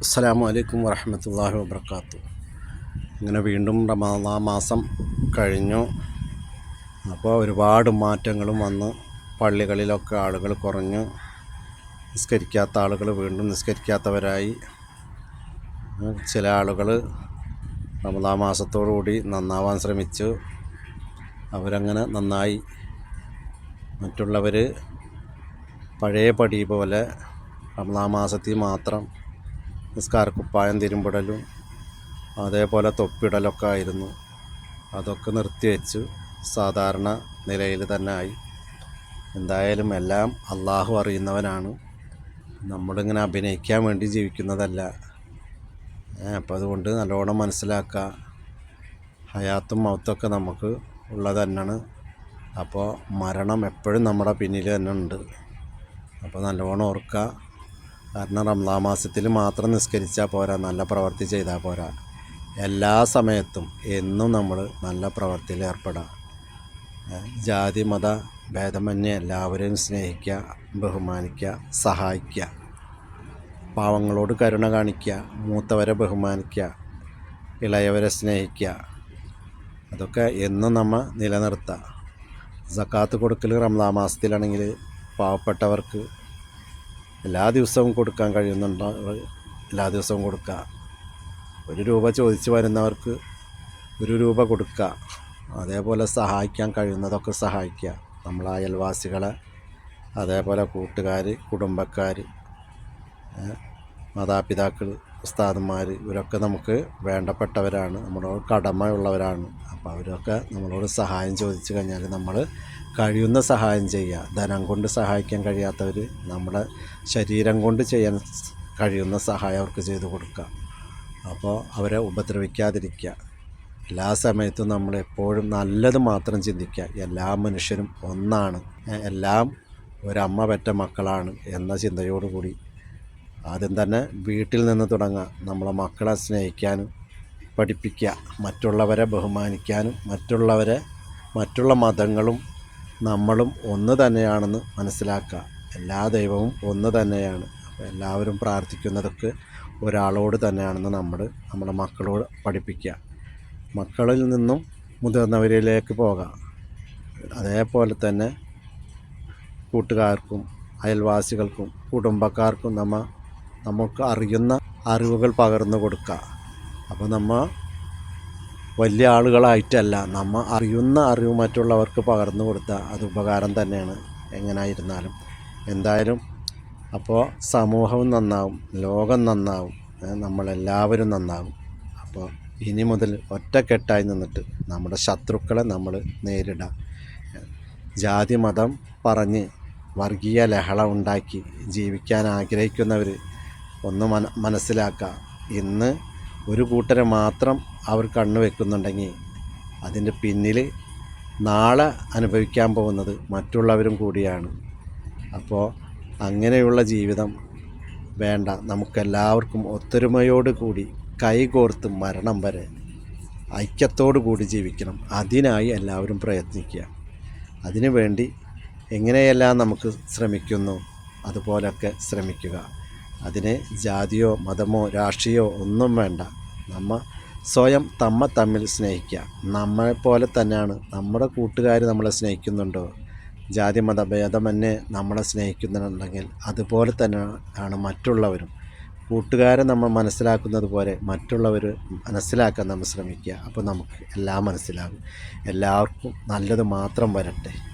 അസ്സലാമു അലൈക്കും വരഹമത്തല്ലാഹി വാത്തു ഇങ്ങനെ വീണ്ടും റമദാ മാസം കഴിഞ്ഞു. അപ്പോൾ ഒരുപാട് മാറ്റങ്ങളും വന്ന്. പള്ളികളിലൊക്കെ ആളുകൾ കുറഞ്ഞു. നിസ്കരിക്കാത്ത ആളുകൾ വീണ്ടും നിസ്കരിക്കാത്തവരായി. ചില ആളുകൾ റമദാ മാസത്തോടുകൂടി നന്നാവാൻ ശ്രമിച്ചു. അവരങ്ങനെ നന്നായി. മറ്റുള്ളവർ പഴയ പടി പോലെ റമദാ മാസത്തിൽ മാത്രം നിസ്കാരക്കുപ്പായം തിരുമ്പിടലും അതേപോലെ തൊപ്പിടലൊക്കെ ആയിരുന്നു. അതൊക്കെ നിർത്തിവെച്ചു സാധാരണ നിലയിൽ തന്നെ ആയി. എന്തായാലും എല്ലാം അള്ളാഹു അറിയുന്നവനാണ്. നമ്മളിങ്ങനെ അഭിനയിക്കാൻ വേണ്ടി ജീവിക്കുന്നതല്ല. അപ്പം അതുകൊണ്ട് നല്ലോണം മനസ്സിലാക്കുക ഹയാത്തും മൗത്തൊക്കെ നമുക്ക് ഉള്ളത് തന്നെയാണ്. അപ്പോൾ മരണം എപ്പോഴും നമ്മുടെ പിന്നിൽ തന്നെ ഉണ്ട്. അപ്പോൾ നല്ലോണം ഓർക്കുക കാരണം റംലാ മാസത്തിൽ മാത്രം നിസ്കരിച്ചാൽ പോരാ നല്ല പ്രവൃത്തി ചെയ്താൽ പോരാ. എല്ലാ സമയത്തും എന്നും നമ്മൾ നല്ല പ്രവൃത്തിയിൽ ഏർപ്പെടാം. ജാതി മത ഭേദമന്യേ എല്ലാവരെയും സ്നേഹിക്കുക ബഹുമാനിക്കുക സഹായിക്കുക പാവങ്ങളോട് കരുണ കാണിക്കുക മൂത്തവരെ ബഹുമാനിക്കുക ഇളയവരെ സ്നേഹിക്കുക അതൊക്കെ എന്നും നമ്മൾ നിലനിർത്തുക സക്കാത്ത് കൊടുക്കൽ റംലാ മാസത്തിലാണെങ്കിൽ പാവപ്പെട്ടവർക്ക് എല്ലാ ദിവസവും കൊടുക്കാൻ കഴിയുന്നുണ്ടോ? എല്ലാ ദിവസവും കൊടുക്കുക. ഒരു രൂപ ചോദിച്ച് വരുന്നവർക്ക് ഒരു രൂപ കൊടുക്കുക. അതേപോലെ സഹായിക്കാൻ കഴിയുന്നതൊക്കെ സഹായിക്കുക. നമ്മൾ അയൽവാസികളെ അതേപോലെ കൂട്ടുകാർ കുടുംബക്കാർ മാതാപിതാക്കൾ ഉസ്താദന്മാർ ഇവരൊക്കെ നമുക്ക് വേണ്ടപ്പെട്ടവരാണ്. നമ്മുടെ കടമയുള്ളവരാണ്. അപ്പോൾ അവരൊക്കെ നമ്മളോട് സഹായം ചോദിച്ചു കഴിഞ്ഞാൽ നമ്മൾ കഴിയുന്ന സഹായം ചെയ്യുക ധനം കൊണ്ട് സഹായിക്കാൻ കഴിയാത്തവർ നമ്മുടെ ശരീരം കൊണ്ട് ചെയ്യാൻ കഴിയുന്ന സഹായം അവർക്ക് ചെയ്തു കൊടുക്കുക അപ്പോൾ അവരെ ഉപദ്രവിക്കാതിരിക്കുക എല്ലാ സമയത്തും നമ്മൾ എപ്പോഴും നല്ലത് മാത്രം ചിന്തിക്കുക എല്ലാ മനുഷ്യരും ഒന്നാണ്. എല്ലാം ഒരമ്മ പെറ്റ മക്കളാണ് എന്ന ചിന്തയോടുകൂടി ആദ്യം തന്നെ വീട്ടിൽ നിന്ന് തുടങ്ങുക നമ്മളെ മക്കളെ സ്നേഹിക്കാനും പഠിപ്പിക്കുക. മറ്റുള്ളവരെ ബഹുമാനിക്കാനും മറ്റുള്ളവരെ മറ്റുള്ള മതങ്ങളും നമ്മളും ഒന്ന് തന്നെയാണെന്ന് മനസ്സിലാക്കുക. എല്ലാ ദൈവവും ഒന്ന് തന്നെയാണ്. അപ്പോൾ എല്ലാവരും പ്രാർത്ഥിക്കുന്നതൊക്കെ ഒരാളോട് തന്നെയാണെന്ന് നമ്മൾ നമ്മുടെ മക്കളോട് പഠിപ്പിക്കുക. മക്കളിൽ നിന്നും മുതിർന്നവരിലേക്ക് പോകാം. അതേപോലെ തന്നെ കൂട്ടുകാർക്കും അയൽവാസികൾക്കും കുടുംബക്കാർക്കും നമ്മ നമുക്ക് അറിയുന്ന അറിവുകൾ പകർന്നു കൊടുക്കുക. അപ്പോൾ നമ്മൾ വലിയ ആളുകളായിട്ടല്ല നമ്മൾ അറിയുന്ന അറിവ് മറ്റുള്ളവർക്ക് പകർന്നു കൊടുത്താൽ അത് ഉപകാരം തന്നെയാണ് എങ്ങനായിരുന്നാലും. എന്തായാലും അപ്പോൾ സമൂഹവും നന്നാവും ലോകം നന്നാവും നമ്മളെല്ലാവരും നന്നാവും. അപ്പോൾ ഇനി മുതൽ ഒറ്റക്കെട്ടായി നിന്നിട്ട് നമ്മുടെ ശത്രുക്കളെ നമ്മൾ നേരിടാം. ജാതി മതം പറഞ്ഞ് വർഗീയ ലഹള ഉണ്ടാക്കി ജീവിക്കാൻ ആഗ്രഹിക്കുന്നവർ ഒന്ന് മന മനസ്സിലാക്കുക ഇന്ന് ഒരു കൂട്ടരെ മാത്രം അവർ കണ്ണു വെക്കുന്നുണ്ടെങ്കിൽ അതിന്റെ പിന്നിൽ നാളെ അനുഭവിക്കാൻ പോകുന്നത് മറ്റുള്ളവരും കൂടിയാണ്. അപ്പോൾ അങ്ങനെയുള്ള ജീവിതം വേണ്ട. നമുക്കെല്ലാവർക്കും ഒത്തൊരുമയോട് കൂടി കൈകോർത്ത് മരണം വരെ ഐക്യത്തോടു കൂടി ജീവിക്കണം. അതിനായി എല്ലാവരും പ്രയത്നിക്കുക. അതിനു വേണ്ടി എങ്ങനെയെല്ലാം നമുക്ക് ശ്രമിക്കുന്നു അതുപോലൊക്കെ ശ്രമിക്കുക. അതിന് ജാതിയോ മതമോ രാഷ്ട്രീയമോ ഒന്നും വേണ്ട. നമ്മൾ സ്വയം തമ്മ തമ്മിൽ സ്നേഹിക്കുക നമ്മളെപ്പോലെ തന്നെയാണ് നമ്മുടെ കൂട്ടുകാർ നമ്മളെ സ്നേഹിക്കുന്നുണ്ടോ? ജാതി മത ഭേദമന്യേ നമ്മളെ സ്നേഹിക്കുന്നുണ്ടെങ്കിൽ അതുപോലെ തന്നെ ആണ് മറ്റുള്ളവരും. കൂട്ടുകാരെ നമ്മൾ മനസ്സിലാക്കുന്നത് പോലെ മറ്റുള്ളവർ മനസ്സിലാക്കാൻ നമ്മൾ ശ്രമിക്കുക അപ്പോൾ നമുക്ക് എല്ലാം മനസ്സിലാകും. എല്ലാവർക്കും നല്ലത് മാത്രം വരട്ടെ.